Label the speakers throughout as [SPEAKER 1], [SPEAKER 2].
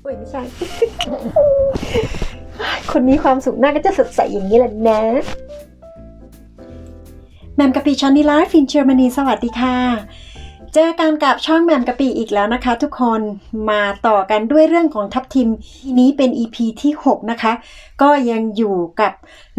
[SPEAKER 1] โอ้ยไม่ใช่ คนนี้ความสุขหน้าก็จะสดใสอย่างนี้แหละนะ แมมกับปีชอนนี่ไลฟ์ฟินเชอร์มนีสวัสดีค่ะ เจอกันกับช่องแหมมกะปิอีกแล้วนะคะ ทุกคนมาต่อกันด้วยเรื่องของทัพทิมนี้เป็น EP ที่ 6 นะคะ ก็ยังอยู่กับ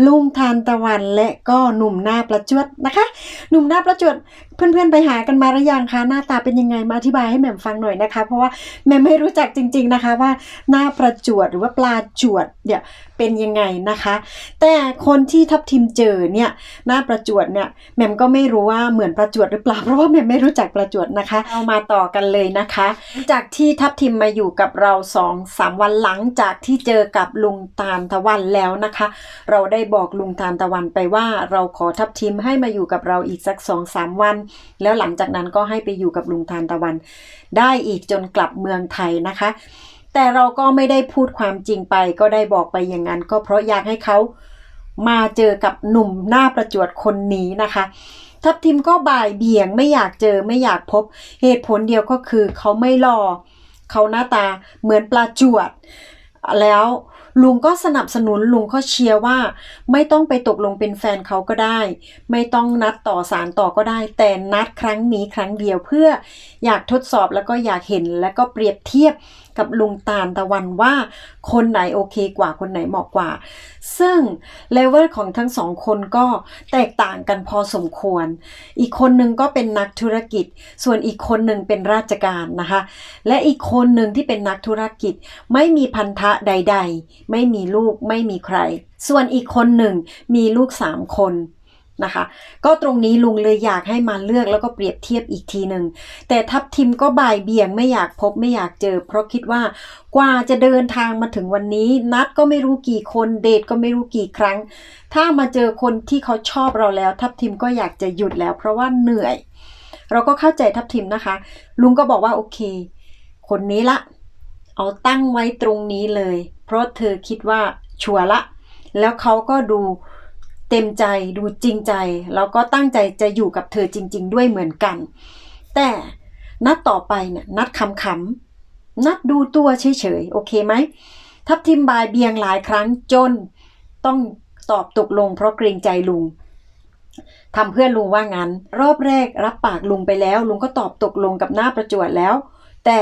[SPEAKER 1] ลุงทานตะวันและก็หนุ่มหน้าประจวดนะคะ หนุ่มหน้าประจวดเพื่อนๆไปหากันมาหรือยังคะหน้าตาเป็นยังไงมาอธิบายให้แหม่มฟังหน่อยนะคะ เพราะว่าแหม่มไม่รู้จักจริง ๆนะคะ ว่าหน้าประจวดหรือว่าปลาจวดเนี่ยเป็นยังไงนะคะ แต่คนที่ทับทิมเจอเนี่ยหน้าประจวดเนี่ยแหม่มก็ไม่รู้ว่าเหมือนประจวดหรือเปล่าเพราะว่าแหม่มไม่รู้จักประจวดนะคะเอามาต่อกันเลยนะคะ จากที่ทับทิมมาอยู่กับเราสองสามวันหลังจากที่เจอกับลุงตาลตะวันแล้วนะคะ เราได้บอกลุงทานตะวันไปว่าเราขอทับทิมให้มาอยู่กับเราอีกสักสองสามวัน แล้วหลังจากนั้นก็ให้ไปอยู่กับลุงทานตะวัน ได้อีกจนกลับเมืองไทยนะคะ แต่เราก็ไม่ได้พูดความจริงไป ก็ได้บอกไปอย่างนั้น ก็เพราะอยากให้เขามาเจอกับหนุ่มหน้าประจวดคนนี้นะคะ ทับทิมก็บ่ายเบี่ยงไม่อยากเจอไม่อยากพบ เหตุผลเดียวก็คือเขาไม่รอเขาหน้าตาเหมือนปลาจวด แล้วลุงก็สนับสนุนลุงก็เชียร์ว่า ไม่ต้องไปตกลงเป็นแฟนเขาก็ได้ ไม่ต้องนัดต่อสารต่อก็ได้ แต่นัดครั้งนี้ครั้งเดียวเพื่ออยากทดสอบแล้วก็อยากเห็นแล้วก็เปรียบเทียบ กับลุงตาลตะวันว่าคนไหนโอเคกว่าคนไหนเหมาะกว่า ซึ่งเลเวลของทั้งสองคนก็แตกต่างกันพอสมควร อีกคนหนึ่งก็เป็นนักธุรกิจ ส่วนอีกคนหนึ่งเป็นราชการนะคะ และอีกคนหนึ่งที่เป็นนักธุรกิจไม่มีพันธะใด ๆ ไม่มีลูกไม่มีใคร ส่วนอีกคนหนึ่งมีลูกสามคน นะคะ ก็ตรงนี้ลุงเลยอยากให้มาเลือกแล้วก็เปรียบเทียบอีกทีหนึ่งแต่ทัพทิมก็บ่ายเบี่ยงไม่อยากพบไม่อยากเจอ เพราะคิดว่ากว่าจะเดินทางมาถึงวันนี้ นัดก็ไม่รู้กี่คนเดทก็ไม่รู้กี่ครั้ง ถ้ามาเจอคนที่เขาชอบเราแล้ว ทัพทิมก็อยากจะหยุดแล้ว เพราะว่าเหนื่อย เราก็เข้าใจทัพทิมนะคะ ลุงก็บอกว่าโอเค คนนี้ละ เอาตั้งไว้ตรงนี้เลย เพราะเธอคิดว่าชัวร์ละ แล้วเขาก็ดู เต็มใจดูจริงใจ แล้วก็ตั้งใจจะอยู่กับเธอจริง ๆ ด้วยเหมือนกัน แต่นัดต่อไปเนี่ยนัดคำขำๆนัดดูตัวเฉยๆโอเคไหมทับทิมบายเบียงหลายครั้งจนต้องตอบตกลงเพราะเกรงใจลุงทำเพื่อลุงว่างั้น รอบแรกรับปากลุงไปแล้ว ลุงก็ตอบตกลงกับหน้าประจวดแล้ว แต่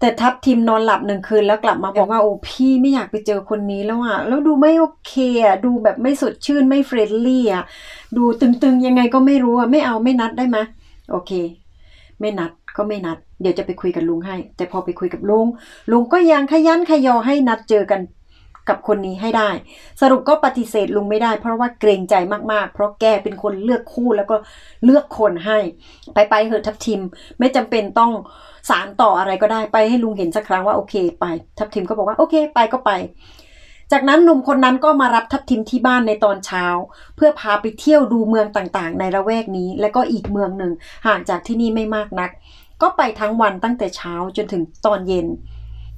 [SPEAKER 1] แต่ทับทิมนอนหลับหนึ่งคืนแล้วกลับมาบอกว่าโอ้พี่ไม่อยากไปเจอคนนี้แล้วอะแล้วดูไม่โอเคอะดูแบบไม่สดชื่นไม่เฟรนลี่อะดูตึงๆยังไงก็ไม่รู้อะไม่เอาไม่นัดได้ไหมโอเค ไม่นัดก็ไม่นัด เดี๋ยวจะไปคุยกับลุงให้ แต่พอไปคุยกับลุงลุงก็ยังขยันขยอให้นัดเจอกัน กับคนนี้ให้ได้ สรุปก็ปฏิเสธลุงไม่ได้ เพราะว่าเกรงใจมากๆ เพราะแกเป็นคนเลือกคู่แล้วก็เลือกคนให้ ไปไปเหอะทับทิม ไม่จำเป็นต้องสารต่ออะไรก็ได้ไปให้ลุงเห็นสักครั้งว่าโอเคไป ทับทิมก็บอกว่าโอเค ไปก็ไป จากนั้นหนุ่มคนนั้นก็มารับทับทิมที่บ้านในตอนเช้า เพื่อพาไปเที่ยวดูเมืองต่างๆ ในละแวกนี้ และก็อีกเมืองหนึ่งห่างจากที่นี่ไม่มากนัก ก็ไปทั้งวันตั้งแต่เช้าจนถึงตอนเย็น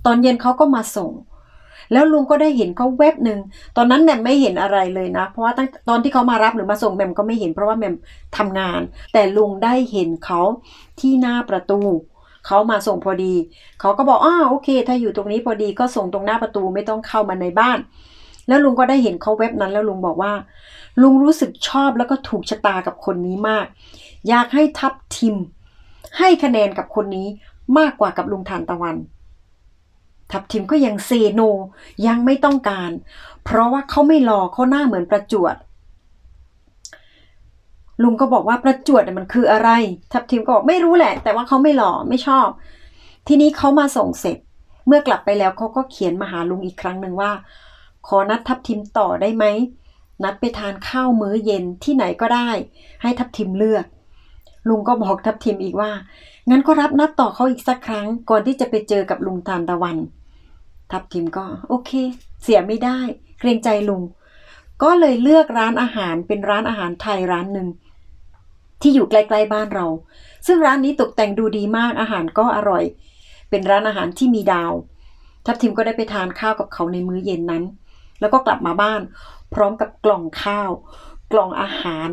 [SPEAKER 1] ตอนเย็นเขาก็มาส่ง แล้วลุงก็ได้เห็นเขาแวบหนึ่งตอนนั้นแหม่มไม่เห็นอะไรเลยนะ เพราะว่าตั้งตอนที่เขามารับหรือมาส่งแหม่มก็ไม่เห็นเพราะว่าแหม่มทำงาน แต่ลุงได้เห็นเขาที่หน้าประตูเขามาส่งพอดี เขาก็บอกอ้าโอเค ถ้าอยู่ตรงนี้พอดีก็ส่งตรงหน้าประตูไม่ต้องเข้ามาในบ้าน แล้วลุงก็ได้เห็นเขาเว็บนั้นแล้วลุงบอกว่า ลุงรู้สึกชอบแล้วก็ถูกชะตากับคนนี้มาก อยากให้ทับทิม ให้คะแนนกับคนนี้มากกว่ากับลุงทานตะวัน ทับทิมก็ยังเซโน ยังไม่ต้องการ เพราะว่าเขาไม่รอเขาหน้าเหมือนประจวด ลุงก็บอกว่าประจวดมันคืออะไร ทับทิมก็บอกไม่รู้แหละ แต่ว่าเขาไม่หล่อไม่ชอบ ทีนี้เขามาส่งเสร็จ เมื่อกลับไปแล้วเขาก็เขียนมาหาลุงอีกครั้งหนึ่งว่า ขอนัดทับทิมต่อได้ไหมนัดไปทานข้าวมื้อเย็นที่ไหนก็ได้ ให้ทับทิมเลือก ลุงก็บอกทับทิมอีกว่า งั้นก็รับนัดต่อเขาอีกสักครั้ง ก่อนที่จะไปเจอกับลุงทานตะวัน ทับทิมก็โอเค เสียไม่ได้ เกรงใจลุง ก็เลยเลือกร้านอาหารเป็นร้านอาหารไทยร้านหนึ่งที่อยู่ใกล้ๆบ้านเรา ซึ่งร้านนี้ตกแต่งดูดีมากอาหารก็อร่อย เป็นร้านอาหารที่มีดาว ทับทิมก็ได้ไปทานข้าวกับเขาในมื้อเย็นนั้น แล้วก็กลับมาบ้าน พร้อมกับกล่องข้าว กล่องอาหาร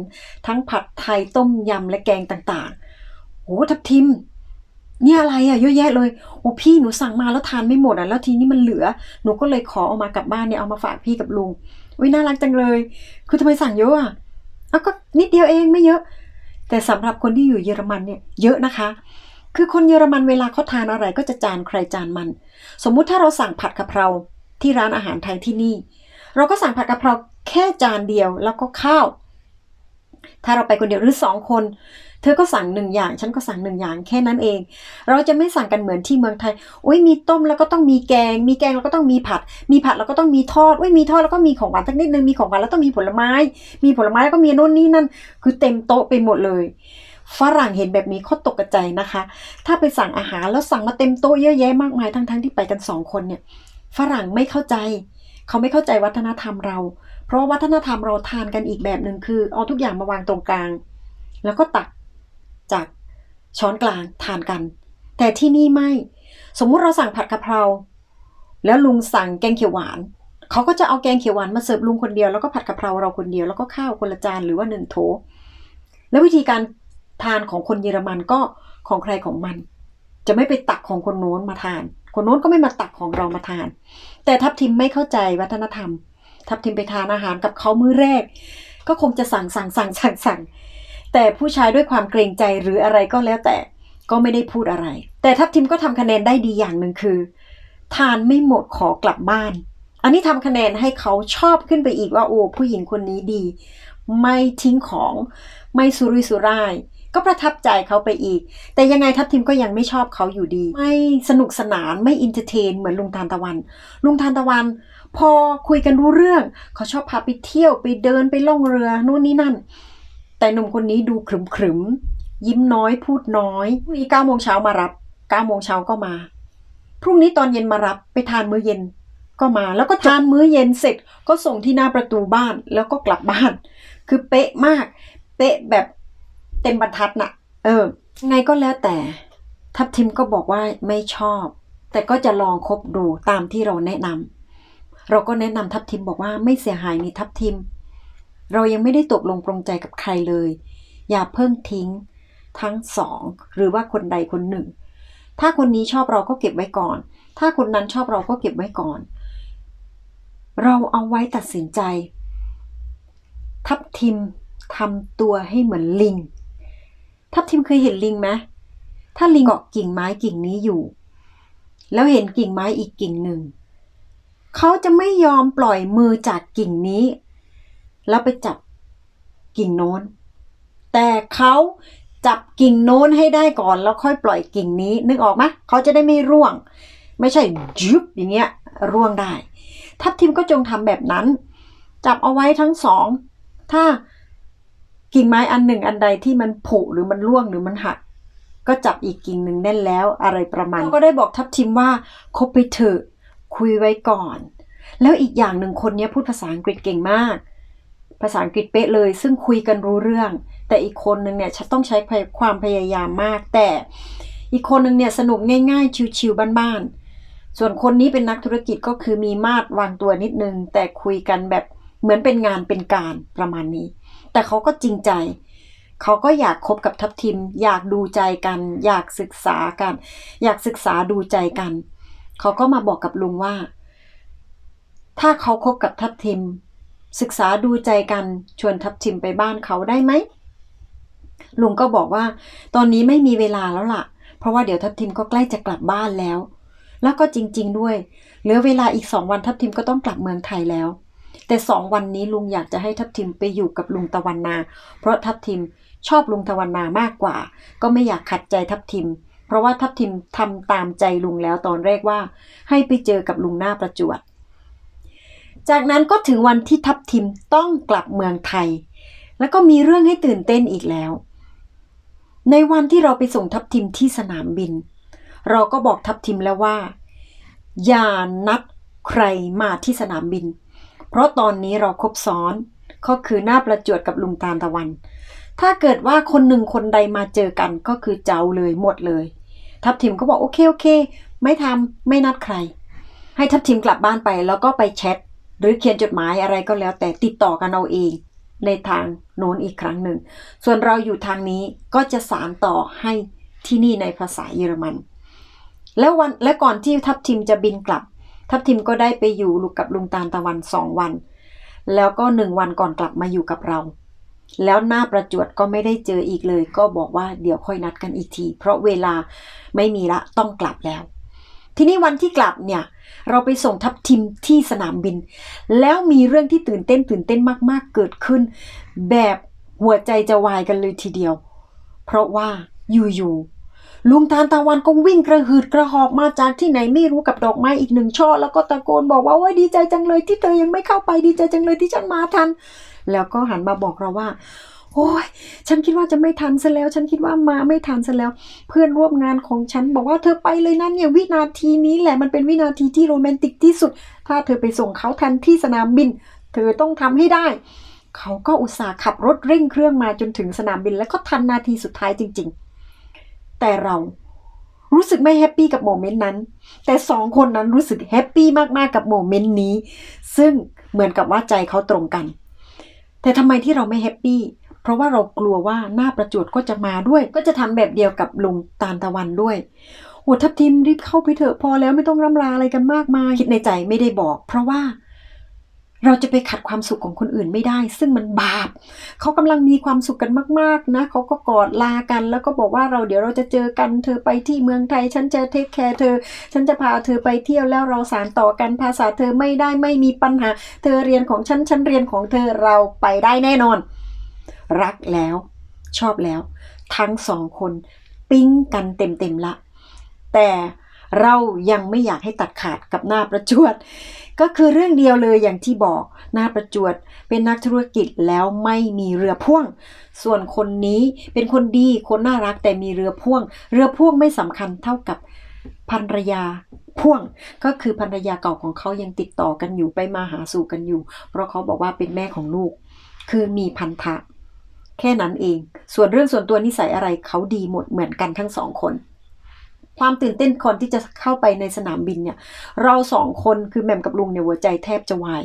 [SPEAKER 1] ทั้งผัดไทยต้มยำและแกงต่างๆโอ้ทับทิม เนี่ยอะไรอะเยอะแยะเลยโอ้พี่หนูสั่งมาแล้วทานไม่หมดอะแล้วทีนี้มันเหลือ หนูก็เลยขอเอามากลับบ้านเนี่ยเอามาฝากพี่กับลุงอุ้ยน่ารักจังเลย คือทำไมสั่งเยอะอะเอาก็นิดเดียวเองไม่เยอะ แต่สำหรับคนที่อยู่เยอรมันเนี่ยเยอะนะคะ คือคนเยอรมันเวลาเขาทานอะไรก็จะจานใครจานมัน สมมุติถ้าเราสั่งผัดกะเพราที่ร้านอาหารไทยที่นี่ เราก็สั่งผัดกะเพราแค่จานเดียวแล้วก็ข้าว ถ้าเราไปคนเดียวหรือสองคน เธอก็สั่งหนึ่งอย่าง ฉันก็สั่งหนึ่งอย่างแค่นั้นเอง เราจะไม่สั่งกันเหมือนที่เมืองไทยโอ้ยมีต้มแล้วก็ต้องมีแกง มีแกงแล้วก็ต้องมีผัด มีผัดแล้วก็ต้องมีทอดโอ้ยมีทอดแล้วก็มีของหวานสักนิดนึงมีของหวานแล้วต้องมีผลไม้ มีผลไม้แล้วก็มีโน่นนี่นั่น คือเต็มโต๊ะไปหมดเลยฝรั่งเห็นแบบนี้เขาตกใจนะคะ ถ้าไปสั่งอาหารแล้วสั่งมาเต็มโต๊ะเยอะแยะมากมายทั้งๆที่ไปกันสองคนเนี่ย ฝรั่งไม่เข้าใจ เขาไม่เข้าใจวัฒนธรรมเรา เพราะวัฒนธรรมเราทานกันอีกแบบหนึ่งคือ เอาทุกอย่างมาวางตรงกลาง แล้วก็ตัก จากช้อนกลางทานกัน แต่ที่นี่ไม่ สมมุติเราสั่งผัดกะเพรา แล้วลุงสั่งแกงเขียวหวานเขาก็จะเอาแกงเขียวหวานมาเสิร์ฟลุงคนเดียวแล้วก็ผัดกะเพราเราคนเดียวแล้วก็ข้าวคนละจานหรือว่าหนึ่งโถ แล้ววิธีการทานของคนเยอรมันก็ของใครของมัน จะไม่ไปตักของคนโน้นมาทาน คนโน้นก็ไม่มาตักของเรามาทาน แต่ทัพทิมไม่เข้าใจวัฒนธรรม ทัพทิมไปทานอาหารกับเขามื้อแรก ก็คงจะสั่งสั่งสั่งสั่งสั่ง แต่ผู้ชายด้วยความเกรงใจหรืออะไรก็แล้วแต่ก็ไม่ได้พูดอะไร แต่ทัพทิมก็ทำคะแนนได้ดีอย่างหนึ่งคือ ทานไม่หมดขอกลับบ้าน อันนี้ทำคะแนนให้เขาชอบขึ้นไปอีกว่าโอ้ผู้หญิงคนนี้ดี ไม่ทิ้งของไม่สุรุ่ยสุร่ายก็ประทับใจเขาไปอีก แต่ยังไงทัพทิมก็ยังไม่ชอบเขาอยู่ดี ไม่สนุกสนานไม่อินเตอร์เทนเหมือนลุงทานตะวัน ลุงทานตะวัน พอคุยกันรู้เรื่อง เขาชอบพาไปเที่ยวไปเดินไปล่องเรือนู่นนี่นั่น แต่หนุ่มคนนี้ดูขรึมขรึมๆยิ้มน้อยพูดน้อยพรุ่งนี้เก้าโมงเช้ามารับเก้าโมงเช้าก็มา พรุ่งนี้ตอนเย็นมารับไปทานมื้อเย็นก็มาแล้วก็ทานมื้อเย็นเสร็จก็ส่งที่หน้าประตูบ้านแล้วก็กลับบ้าน คือเป๊ะมาก เป๊ะแบบเต็มบรรทัดน่ะ เออ ไงก็แล้วแต่ ทัพทิมก็บอกว่าไม่ชอบ แต่ก็จะลองคบดูตามที่เราแนะนำเราก็แนะนำทัพทิมบอกว่าไม่เสียหายนี่ทัพทิม เรายังไม่ได้ตกลงปรงใจกับใครเลย อย่าเพิ่งทิ้ง ทั้งสองหรือว่าคนใดคนหนึ่ง ถ้าคนนี้ชอบเราก็เก็บไว้ก่อน ถ้าคนนั้นชอบเราก็เก็บไว้ก่อน เราเอาไว้ตัดสินใจ ทับทิมทำตัวให้เหมือนลิง ทับทิมเคยเห็นลิงไหมถ้าลิงเกาะกิ่งไม้กิ่งนี้อยู่ แล้วเห็นกิ่งไม้อีกกิ่งหนึ่ง เขาจะไม่ยอมปล่อยมือจากกิ่งนี้ แล้วไปจับกิ่งโน้น แต่เขาจับกิ่งโน้นให้ได้ก่อนแล้วค่อยปล่อยกิ่งนี้ นึกออกไหมเขาจะได้ไม่ร่วง ไม่ใช่ยุบอย่างเงี้ยร่วงได้ ทัพทิมก็จงทำแบบนั้น จับเอาไว้ทั้งสอง ถ้ากิ่งไม้อันหนึ่งอันใดที่มันผุหรือมันร่วงหรือมันหัก ก็จับอีกกิ่งหนึ่งแน่นแล้วอะไรประมาณก็ได้บอกทัพทิมว่าคบไปเถอะคุยไว้ก่อน แล้วอีกอย่างหนึ่งคนนี้พูดภาษาอังกฤษเก่งมากาษาอังกฤษเป๊ะเลย ซึ่งคุยกันรู้เรื่อง แต่อีกคนนึงเนี่ยต้องใช้ความพยายามมาก แต่อีกคนนึงเนี่ยสนุกง่ายๆ ชิวๆบ้านๆ ส่วนคนนี้เป็นนักธุรกิจก็คือมีมาตรวางตัวนิดนึง แต่คุยกันแบบเหมือนเป็นงานเป็นการประมาณนี้ แต่เขาก็จริงใจเขาก็อยากคบกับทัพทิม อยากดูใจกัน อยากศึกษากัน อยากศึกษาดูใจกัน เขาก็มาบอกกับลุงว่า ถ้าเขาคบกับทัพทิม ศึกษาดูใจกันชวนทัพทิมไปบ้านเขาได้ไหมลุงก็บอกว่า ตอนนี้ไม่มีเวลาแล้วล่ะ เพราะว่าเดี๋ยวทัพทิมก็ใกล้จะกลับบ้านแล้ว แล้วก็จริง ๆ ด้วย เหลือเวลาอีกสองวันทัพทิมก็ต้องกลับเมืองไทยแล้ว แต่สองวันนี้ลุงอยากจะให้ทัพทิมไปอยู่กับลุงตะวันนา เพราะทัพทิมชอบลุงตะวันนามากกว่า ก็ไม่อยากขัดใจทัพทิม เพราะว่าทัพทิมทำตามใจลุงแล้วตอนแรกว่า ให้ไปเจอกับลุงหน้าประจวด จากนั้นก็ถึงวันที่ทัพทิมต้องกลับเมืองไทย แล้วก็มีเรื่องให้ตื่นเต้นอีกแล้ว ในวันที่เราไปส่งทัพทิมที่สนามบิน เราก็บอกทัพทิมแล้วว่า อย่านัดใครมาที่สนามบิน เพราะตอนนี้เราครบซ้อนก็คือหน้าประจวดกับลุงตาลตะวัน ถ้าเกิดว่าคนหนึ่งคนใดมาเจอกันก็คือเจ้าเลยหมดเลย ทัพทิมก็บอกโอเคโอเค ไม่ทำไม่นัดใคร ให้ทัพทิมกลับบ้านไปแล้วก็ไปแชท หรือเขียนจดหมายอะไรก็แล้ว แต่ติดต่อกันเอาเองในทางโน้นอีกครั้งหนึ่ง ส่วนเราอยู่ทางนี้ก็จะสารต่อให้ที่นี่ในภาษาเยอรมัน แล้ววันและก่อนที่ทัพทิมจะบินกลับ ทัพทิมก็ได้ไปอยู่ลูกกับลุงตาลตะวันสองวัน แล้วก็หนึ่งวันก่อนกลับมาอยู่กับเรา แล้วหน้าประจวดก็ไม่ได้เจออีกเลย ก็บอกว่าเดี๋ยวค่อยนัดกันอีกที เพราะเวลาไม่มีละต้องกลับแล้ว ทีนี้วันที่กลับเนี่ย เราไปส่งทัพทิมที่สนามบิน แล้วมีเรื่องที่ตื่นเต้นตื่นเต้นมาก ๆ เกิดขึ้น แบบหัวใจจะวายกันเลยทีเดียว เพราะว่าอยู่ๆลุงตาลตะวันก็วิ่งกระหืดกระหอบมาจากที่ไหนไม่รู้กับดอกไม้อีกหนึ่งช่อ แล้วก็ตะโกนบอกว่าโอ้ยดีใจจังเลยที่เธอยังไม่เข้าไปดีใจจังเลยที่ฉันมาทัน แล้วก็หันมาบอกเราว่า โอ้ยฉันคิดว่าจะไม่ทันซะแล้ว ฉันคิดว่ามาไม่ทันซะแล้ว เพื่อนร่วมงานของฉันบอกว่าเธอไปเลยนะเนี่ยวินาทีนี้แหละมันเป็นวินาทีที่โรแมนติกที่สุด ถ้าเธอไปส่งเขาทันที่สนามบิน เธอต้องทำให้ได้ เขาก็อุตส่าห์ขับรถเร่งเครื่องมาจนถึงสนามบิน แล้วก็ทันนาทีสุดท้ายจริง ๆ แต่เรารู้สึกไม่แฮปปี้กับโมเมนต์นั้น แต่สองคนนั้นรู้สึกแฮปปี้มากๆกับโมเมนต์นี้ ซึ่งเหมือนกับว่าใจเขาตรงกัน แต่ทำไมที่เราไม่แฮปปี้ เพราะว่าเรากลัวว่าหน้าประจวดก็จะมาด้วย ก็จะทำแบบเดียวกับลุงตาลตะวันด้วยโหทับทิมรีบเข้าไปเถอะพอแล้วไม่ต้องร่ำลาอะไรกันมากมายคิดในใจไม่ได้บอก เพราะว่าเราจะไปขัดความสุขของคนอื่นไม่ได้ ซึ่งมันบาปเขากำลังมีความสุขกันมากๆนะเขาก็กอดลากัน แล้วก็บอกว่าเราเดี๋ยวเราจะเจอกันเธอไปที่เมืองไทย ฉันจะเทคแคร์เธอ ฉันจะพาเธอไปเที่ยวแล้วเราสารต่อกันภาษาเธอไม่ได้ไม่มีปัญหา เธอเรียนของฉันฉันเรียนของเธอเราไปได้แน่นอน รักแล้ว ชอบแล้ว ทั้งสองคนปิ๊งกันเต็มๆละ แต่เรายังไม่อยากให้ตัดขาดกับหน้าประจวด ก็คือเรื่องเดียวเลยอย่างที่บอกหน้าประจวด เป็นนักธุรกิจแล้วไม่มีเรือพ่วง ส่วนคนนี้เป็นคนดีคนน่ารักแต่มีเรือพ่วง เรือพ่วงไม่สำคัญเท่ากับภรรยาพ่วงก็คือภรรยาเก่าของเขายังติดต่อกันอยู่ไปมาหาสู่กันอยู่ เพราะเขาบอกว่าเป็นแม่ของลูก คือมีพันธะ แค่นั้นเอง ส่วนเรื่องส่วนตัวนิสัยอะไรเขาดีหมดเหมือนกันทั้งสองคน ความตื่นเต้นก่อนที่จะเข้าไปในสนามบินเนี่ย เราสองคนคือแม่มกับลุงเนี่ยหัวใจแทบจะวาย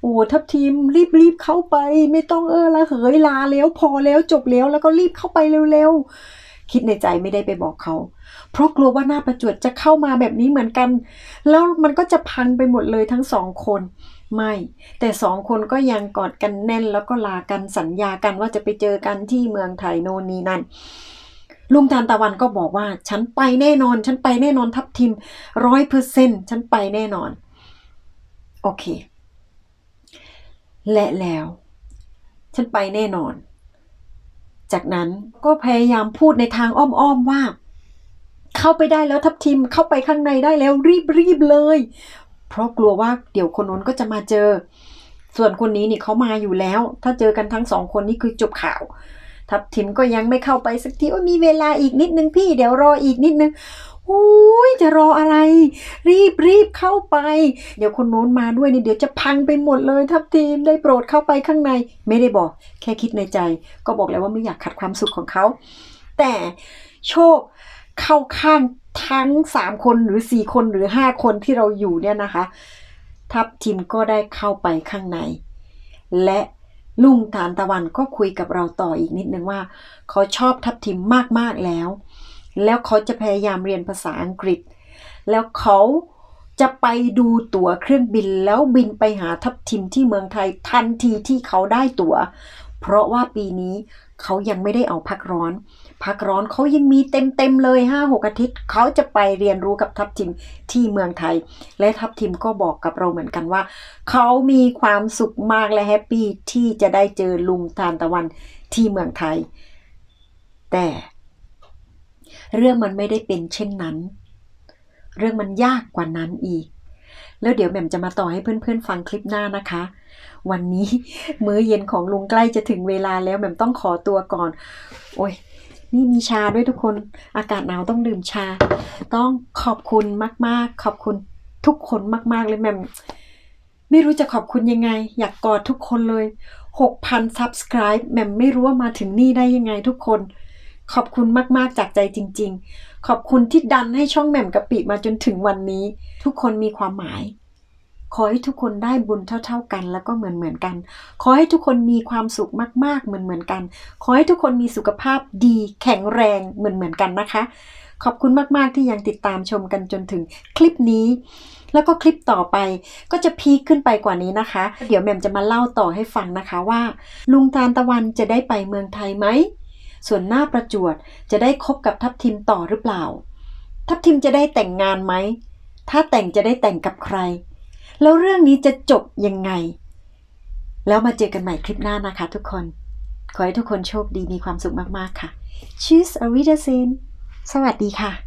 [SPEAKER 1] โอ้ทัพทีมรีบรีบเข้าไป ไม่ต้องเออละเหยลาแล้วพอแล้วจบแล้วแล้วก็รีบเข้าไปเร็วๆ คิดในใจไม่ได้ไปบอกเขา เพราะกลัวว่าหน้าประจวดจะเข้ามาแบบนี้เหมือนกัน แล้วมันก็จะพังไปหมดเลยทั้งสองคน ไม่ แต่สองคนก็ยังกอดกันแน่นแล้วก็ลากันสัญญากันว่าจะไปเจอกันที่เมืองไทยโนนนีนั่นลุงทานตะวันก็บอกว่า ฉันไปแน่นอน ฉันไปแน่นอนทับทิมร้อยเปอร์เซ็นฉันไปแน่นอน โอเค และแล้ว ฉันไปแน่นอน จากนั้นก็พยายามพูดในทางอ้อมๆว่า เข้าไปได้แล้วทับทิมเข้าไปข้างในได้แล้วรีบรีบเลย เพราะกลัวว่าเดี๋ยวคนนู้นก็จะมาเจอ ส่วนคนนี้นี่เขามาอยู่แล้ว ถ้าเจอกันทั้งสองคนนี่คือจบข่าวทับทิมก็ยังไม่เข้าไปสักทีว่ามีเวลาอีกนิดนึงพี่เดี๋ยวรออีกนิดนึงโอ้ยจะรออะไร รีบรีบเข้าไป เดี๋ยวคนโน้นมาด้วยนี่เดี๋ยวจะพังไปหมดเลยทับทิมได้โปรดเข้าไปข้างใน ไม่ได้บอก แค่คิดในใจ ก็บอกแล้วว่าไม่อยากขัดความสุขของเขา แต่โชคเข้าข้าง ทั้งสามคนหรือสี่คนหรือห้าคนที่เราอยู่เนี่ยนะคะ ทัพทิมก็ได้เข้าไปข้างใน และลุงทานตะวันก็คุยกับเราต่ออีกนิดนึงว่า เขาชอบทัพทิมมาก ๆ แล้ว แล้วเขาจะพยายามเรียนภาษาอังกฤษ แล้วเขาจะไปดูตั๋วเครื่องบินแล้วบินไปหาทัพทิมที่เมืองไทยทันทีที่เขาได้ตั๋ว เพราะว่าปีนี้เขายังไม่ได้เอาพักร้อน พักร้อนเขายังมีเต็มๆเลยห้าหกอาทิตย์เขาจะไปเรียนรู้กับทัพทิมที่เมืองไทย และทัพทิมก็บอกกับเราเหมือนกันว่า เขามีความสุขมากและแฮปปี้ที่จะได้เจอลุงทานตะวันที่เมืองไทย แต่ เรื่องมันไม่ได้เป็นเช่นนั้น เรื่องมันยากกว่านั้นอีก แล้วเดี๋ยวแหม่มจะมาต่อให้เพื่อนๆฟังคลิปหน้านะคะวันนี้มื้อเย็นของลุงใกล้จะถึงเวลาแล้วแหม่มต้องขอตัวก่อน โอ้ย นี่มีชาด้วยทุกคนอากาศหนาวต้องดื่มชา ต้องขอบคุณมาก ๆ ขอบคุณทุกคนมาก ๆ เลยแม่มไม่รู้จะขอบคุณยังไง อยากกอดทุกคนเลย 6,000 subscribe แม่มไม่รู้ว่ามาถึงนี่ได้ยังไงทุกคน ขอบคุณมากๆจากใจจริง ๆ ขอบคุณที่ดันให้ช่องแหม่มกะปิมาจนถึงวันนี้ ทุกคนมีความหมาย ขอให้ทุกคนได้บุญเท่า ๆกัน แล้วก็เหมือนเหมือนกัน ขอให้ทุกคนมีความสุขมากๆ เหมือนเหมือนกัน ขอให้ทุกคนมีสุขภาพดีแข็งแรงเหมือนเหมือนกันนะคะ ขอบคุณมากๆที่ยังติดตามชมกันจนถึงคลิปนี้ แล้วก็คลิปต่อไปก็จะพีคขึ้นไปกว่านี้นะคะ เดี๋ยวแหม่มจะมาเล่าต่อให้ฟังนะคะว่า ลุงตาลตะวันจะได้ไปเมืองไทยไหมส่วนหน้าประจวดจะได้คบกับทัพทิมต่อหรือเปล่า ทัพทิมจะได้แต่งงานไหม ถ้าแต่งจะได้แต่งกับใคร แล้วเรื่องนี้จะจบยังไง แล้วมาเจอกันใหม่คลิปหน้านะคะทุกคน ขอให้ทุกคนโชคดีมีความสุขมากๆค่ะ Tschüss, auf Wiedersehen สวัสดีค่ะ